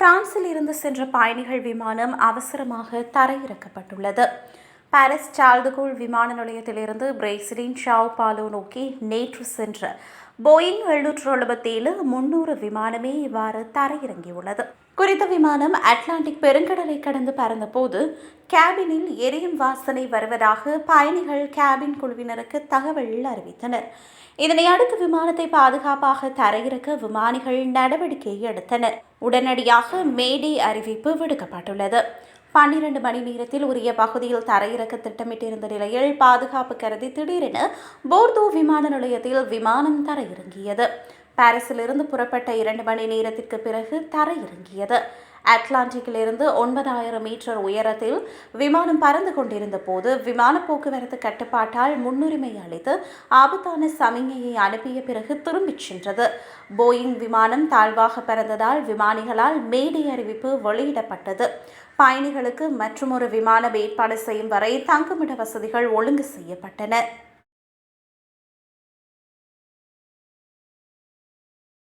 பிரான்சில் இருந்து சென்ற பயணிகள் விமானம் அவசரமாக தரையிறக்கப்பட்டுள்ளது. பாரிஸ் சால்துகோல் விமான நிலையத்திலிருந்து பிரேசிலின் ஷாவ் பாலோ நோக்கி நேற்று சென்ற போயிங் எழுநூற்று எழுபத்தேழு முன்னூறு விமானமே இவ்வாறு தரையிறங்கியுள்ளது. குறித்த விமானம் அட்லாண்டிக் பெருங்கடலை கடந்து பறந்தபோது கேபினில் எரியும் வாசனை வருவதாக பயணிகள் கேபின் குழுவினருக்கு தகவல் அறிவித்தனர். இதனை அடுத்து விமானத்தை பாதுகாப்பாக தரையிறக்க விமானிகள் நடவடிக்கை எடுத்தனர். உடனடியாக மேடே அறிவிப்பு விடுக்கப்பட்டுள்ளது. பன்னிரண்டு மணி நேரத்தில் உரிய பகுதியில் தரையிறக்க திட்டமிட்டிருந்த நிலையில் பாதுகாப்பு கருதி திடீரென போர்தோ விமான நிலையத்தில் விமானம் தரையிறங்கியது. பாரிஸிலிருந்து புறப்பட்ட இரண்டு மணி நேரத்திற்கு பிறகு தரையிறங்கியது. அட்லாண்டிக்கிலிருந்து ஒன்பதாயிரம் மீட்டர் உயரத்தில் விமானம் பறந்து கொண்டிருந்த போது விமான போக்குவரத்து கட்டுப்பாட்டால் முன்னுரிமை அளித்து ஆபத்தான சமிகையை அனுப்பிய பிறகு திரும்பிச் சென்றது. போயிங் விமானம் தாழ்வாக பறந்ததால் விமானிகளால் மேடை அறிவிப்பு வெளியிடப்பட்டது. பயணிகளுக்கு மற்றொரு விமானம் ஏற்பாடு செய்யும் வரை தங்குமிட வசதிகள் ஒழுங்கு செய்யப்பட்டன.